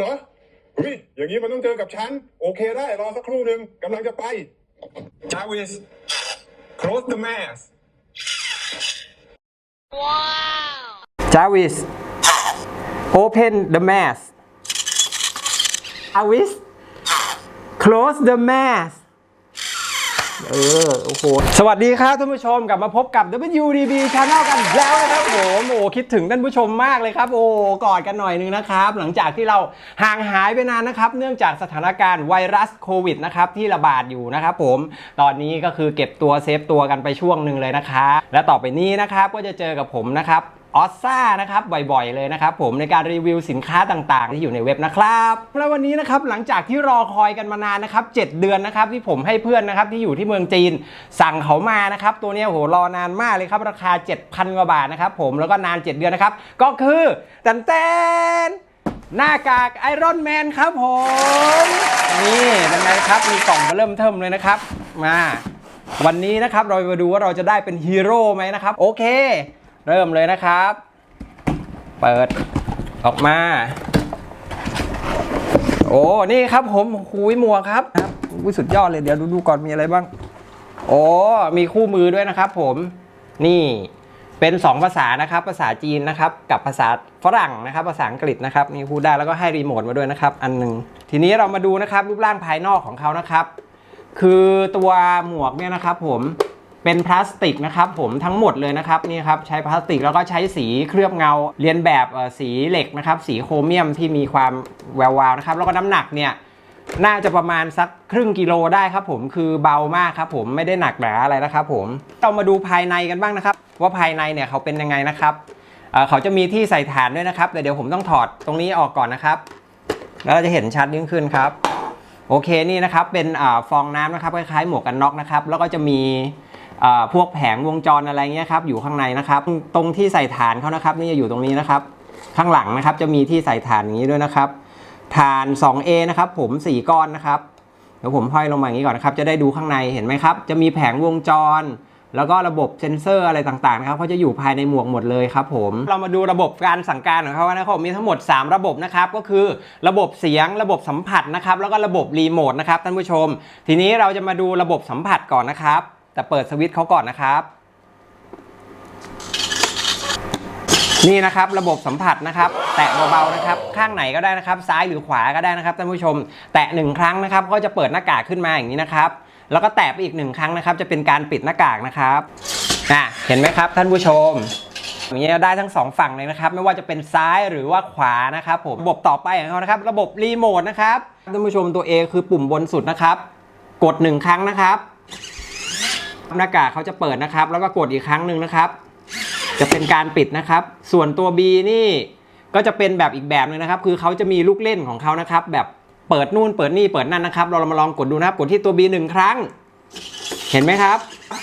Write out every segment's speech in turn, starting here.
เหรอเฮ้ยอย่างนี้มันต้องเจอกับฉัน โอเคได้ รอสักครู่หนึ่งกำลังจะไป Jarvis close the mask Jarvis open the mask Jarvis close the mask เออโอ้โหสวัสดีครับท่านผู้ชมกลับมาพบกับ WDB Channel กันแล้วนะครับผมโอ้คิดถึงท่านผู้ชมมากเลยครับ โอ้กอดกันหน่อยนึงนะครับ หลังจากที่เราห่างหายไปนานนะครับ เนื่องจากสถานการณ์ไวรัสโควิดนะครับที่ระบาดอยู่นะครับผมตอนนี้ก็คือเก็บตัวเซฟตัวกันไปช่วงหนึ่งเลยนะครับและต่อไปนี้นะครับก็จะเจอกับผมนะครับ ออสซ่านะครับบ่อยๆเลยนะครับผมในการรีวิวสินค้าต่างๆ ที่อยู่ในเว็บนะครับแล้ววันนี้นะครับหลังจากที่รอคอยกันมานานนะครับ7เดือนนะครับที่ผมให้เพื่อนนะครับที่อยู่ที่เมืองจีนสั่งเขามานะครับตัวนี้โหรอนานมากเลยครับราคา 7,000 กว่าบาทนะครับผมแล้วก็นาน 7 เดือนนะครับก็คือตันเต้นหน้ากากไอรอนแมนครับผมนี่เป็นไงครับมีกล่องมาเริ่มเทิมเลยนะครับมาวันนี้นะครับเรามาดูว่าเราจะได้เป็นฮีโร่ไหมนะครับโอเค เริ่มเลยนะครับ เปิดออกมา โอ้นี่ครับผมคุยหมวกครับครับอุ๊ยสุดยอดเลยเดี๋ยวดูดูก่อนมีอะไรบ้าง โอ้มีคู่มือด้วยนะครับผมนี่เป็น2ภาษานะครับภาษาจีนนะครับกับภาษาฝรั่งนะครับ ภาษาอังกฤษนะครับนี่พูดได้แล้วก็ให้รีโมทมาด้วยนะครับ อันหนึ่งทีนี้เรามาดูนะครับรูปร่างภายนอกของเขานะครับ คือตัวหมวกเนี่ยนะครับผม เป็นพลาสติกนะครับผมทั้งหมดเลยนะครับนี่ครับใช้พลาสติกแล้วก็ใช้สีเคลือบเงาเรียนแบบสีเหล็กนะครับสีโครเมียมที่มีความแวววาวนะครับแล้วก็น้ำหนักเนี่ยน่าจะประมาณสักครึ่งกิโลได้ครับผมคือเบามากครับผมไม่ได้หนักหนาอะไรนะครับผมเรามาดูภายในกันบ้างนะครับ ว่าภายในเนี่ยเขาเป็นยังไงนะครับเเขาจะมีที่ใส่ฐานด้วยนะครับแต่เดี๋ยวผมต้องถอดตรงนี้ออกก่อนนะครับ แล้วเราจะเห็นชัดยิ่งขึ้นครับ โอเคนี่นะครับเป็นอฟองน้ำนะครับคล้ายๆหมวกกันน็อกนะครับแล้วก็จะมี พวกแผงวงจรอะไรเงี้ยครับอยู่ข้างในนะครับ ตรงที่ใส่ฐานเขานะครับ นี่จะอยู่ตรงนี้นะครับ ข้างหลังนะครับจะมีที่ใส่ฐานอย่างนี้ด้วยนะครับฐาน 2A นะครับผม 4 ก้อนนะครับเดี๋ยวผมห้อยลงมาอย่างนี้ก่อนนะครับ จะได้ดูข้างในเห็นไหมครับ จะมีแผงวงจร แล้วก็ระบบเซนเซอร์อะไรต่างๆนะครับเขาจะอยู่ภายในหมวกหมดเลยครับผมเรามาดูระบบการสั่งการของเขานะครับมีทั้งหมด 3 ระบบนะครับก็คือระบบเสียงระบบสัมผัสนะครับแล้วก็ระบบรีโมทนะครับท่านผู้ชม ทีนี้เราจะมาดูระบบสัมผัสก่อนนะครับ แต่เปิดสวิตช์เขาก่อนนะครับ นี่นะครับระบบสัมผัสนะครับ แตะเบาๆนะครับ ข้างไหนก็ได้นะครับ ซ้ายหรือขวาก็ได้นะครับท่านผู้ชม แตะหนึ่งครั้งนะครับ ก็จะเปิดหน้ากากขึ้นมาอย่างนี้นะครับ แล้วก็แตะไปอีกหนึ่งครั้งนะครับ จะเป็นการปิดหน้ากากนะครับอะเห็นไหมครับท่านผู้ชมอย่างนี้ได้ทั้งสองฝั่งเลยนะครับ ไม่ว่าจะเป็นซ้ายหรือว่าขวานะครับผมระบบต่อไปของเขานะครับ ระบบรีโมทนะครับท่านผู้ชมตัว A คือปุ่มบนสุดนะครับ กดหนึ่งครั้งนะครับ หน้ากากเขาจะเปิดนะครับ แล้วก็กดอีกครั้งหนึ่งนะครับ จะเป็นการปิดนะครับ ส่วนตัว B นี่ก็จะเป็นแบบอีกแบบหนึงนะครับ คือเขาจะมีลูกเล่นของเขานะครับ แบบเปิดนู่นเปิดนี่เปิดนั่นนะครับ เรามาลองกดดูนะครับกดที่ตัว B หนึ่งครั้ง เห็นไหมครับ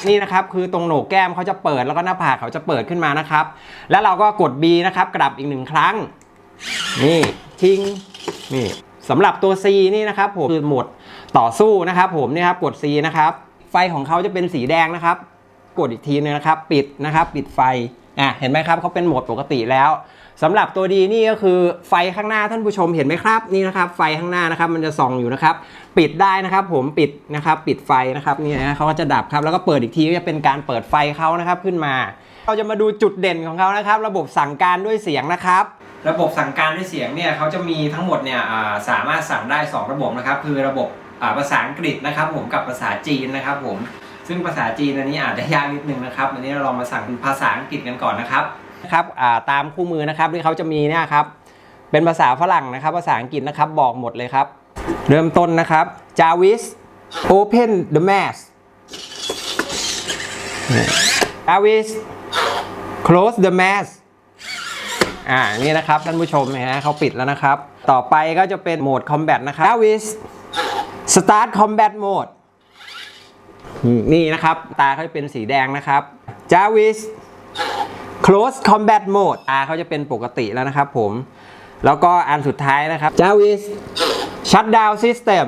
นี่นะครับคือตรงโหนกแก้มเขาจะเปิดแล้วก็หน้าผากเขาจะเปิดขึ้นมานะครับ แล้วเราก็กด B นะครับกลับอีกหนึ่งครั้ง นี่ทิ้งนี่สำหรับตัว C นี่นะครับผมคือโหมดต่อสู้นะครับ ผมนี่ครับกด C นะครับ ไฟของเขาจะเป็นสีแดงนะครับ กดอีกทีนึงนะครับ ปิดนะครับ ปิดไฟอะเห็นไหมครับเขาเป็นโหมดปกติแล้วสำหรับตัวดีนี่ก็คือไฟข้างหน้าท่านผู้ชมเห็นไหมครับนี่นะครับไฟข้างหน้านะครับมันจะส่องอยู่นะครับ ปิดได้นะครับ ผมปิดนะครับปิดไฟนะครับนี่นะเขาก็จะดับครับแล้วก็เปิดอีกทีก็จะเป็นการเปิดไฟเขานะครับขึ้นมา เราจะมาดูจุดเด่นของเขานะครับ ระบบสั่งการด้วยเสียงนะครับ ระบบสั่งการด้วยเสียงเนี่ยเขาจะมีทั้งหมดเนี่ยสามารถสั่งได้ 2 ระบบนะครับ คือระบบ ภาษาอังกฤษนะครับผมกับภาษาจีนนะครับผมซึ่งภาษาจีนอันนี้อาจจะยากนิดนึงนะครับอันนี้เราลองมาสั่งภาษาอังกฤษกันก่อนนะครับนะครับตามคู่มือนะครับที่เขาจะมีเนี่ยครับเป็นภาษาฝรั่งนะครับ ภาษาอังกฤษนะครับบอกหมดเลยครับ เริ่มต้นนะครับ Jarvis open the mask Jarvis close the mask อ่านี่นะครับท่านผู้ชมนะฮะเขาปิดแล้วนะครับ ต่อไปก็จะเป็นโหมด combat นะครับ Jarvis start combat mode อืมนี่นะครับ ตาเขาจะเป็นสีแดงนะครับ Jarvis close combat mode ตาเขาจะเป็นปกติแล้วนะครับผม แล้วก็อันสุดท้ายนะครับ Jarvis shut down system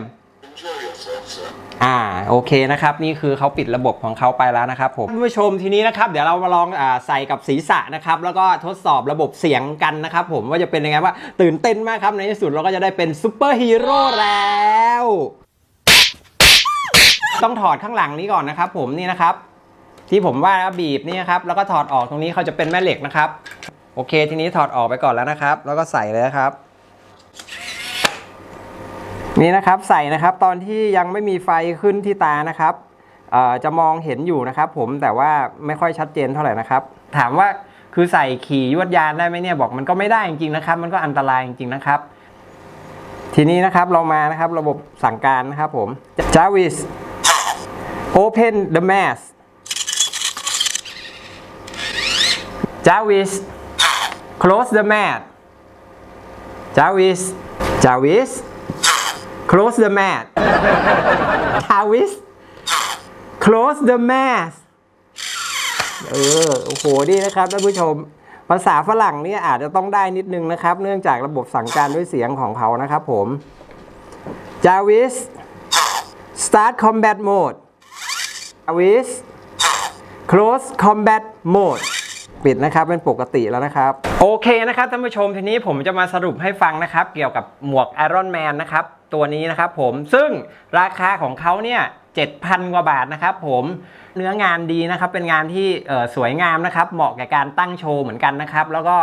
อ่าโอเคนะครับ นี่คือเขาปิดระบบของเขาไปแล้วนะครับผมท่านผู้ชมทีนี้นะครับ เดี๋ยวเรามาลองอใส่กับศีรษะนะครับ แล้วก็ทดสอบระบบเสียงกันนะครับ ผมว่าจะเป็นยังไงว่าตื่นเต้นมากครับในที่สุดเราก็จะได้เป็นซูเปอร์ฮีโร่แล้ว ต้องถอดข้างหลังนี้ก่อนนะครับ ผมนี่นะครับ ที่ผมว่าบีบนี่นะครับแล้วก็ถอดออกตรงนี้เขาจะเป็นแม่เหล็กนะครับ โอเค ทีนี้ถอดออกไปก่อนแล้วนะครับ แล้วก็ใส่เลยนะครับ นี่นะครับใส่นะครับ ตอนที่ยังไม่มีไฟขึ้นที่ตานะครับจะมองเห็นอยู่นะครับ ผมแต่ว่าไม่ค่อยชัดเจนเท่าไหร่นะครับ ถามว่าคือใส่ขี่ยวดยานได้ไหมเนี่ยบอกมันก็ไม่ได้จริงๆนะครับ มันก็อันตรายจริงๆนะครับ ทีนี้นะครับเรามานะครับระบบสั่งการนะครับผม Jarvis open the mask Jarvis close the mat Jarvis Jarvis close the mat Jarvis close the mask เออ โอ้โห ดีนะครับท่านผู้ชม ภาษาฝรั่งเนี่ยอาจจะต้องได้นิดนึงนะครับ เนื่องจากระบบสั่งการด้วยเสียงของเขานะครับผม Jarvis start combat mode Jarvis close combat mode ปิดนะครับเป็นปกติแล้วนะครับ โอเคนะครับท่านผู้ชมทีนี้ผมจะมาสรุปให้ฟังนะครับ เกี่ยวกับหมวก Iron Man นะครับ ตัวนี้นะครับผมซึ่งราคาของเขาเนี่ย7,000 กว่าบาทนะครับผมเนื้องานดีนะครับ เป็นงานที่สวยงามนะครับ เหมาะแก่การตั้งโชว์เหมือนกันนะครับ แล้วก็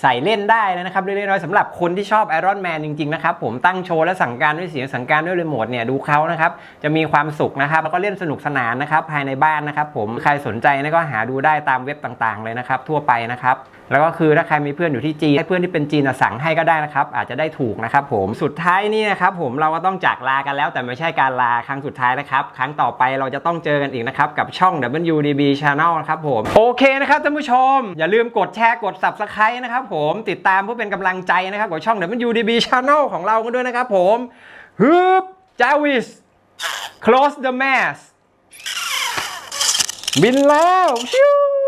ใส่เล่นได้นะครับเล็กน้อยสำหรับคนที่ชอบ Iron Man จริงๆนะครับผมตั้งโชว์และสั่งการด้วยเสียงสั่งการด้วยรีโมทเนี่ยดูเขานะครับจะมีความสุขนะครับแล้วก็เล่นสนุกสนานนะครับภายในบ้านนะครับผมใครสนใจนะก็หาดูได้ตามเว็บต่างๆเลยนะครับทั่วไปนะครับแล้วก็คือถ้าใครมีเพื่อนอยู่ที่จีนให้เพื่อนที่เป็นจีนสั่งให้ก็ได้นะครับอาจจะได้ถูกนะครับผมสุดท้ายนี่นะครับผมเราก็ต้องจากลากันแล้ว แต่ไม่ใช่การลาครั้งสุดท้ายนะครับครั้งต่อไปเราจะต้องเจอกันอีกนะครับกับช่อง WDB Channel นะครับผมโอเคนะครับท่านผู้ชม อย่าลืมกดแชร์กด Subscribe นะครับผมติดตามเพื่อเป็นกำลังใจนะครับกับช่อง WDB Channel ของเรากันด้วยนะครับผมฮึบจาวิส close the mask บินแล้วชิว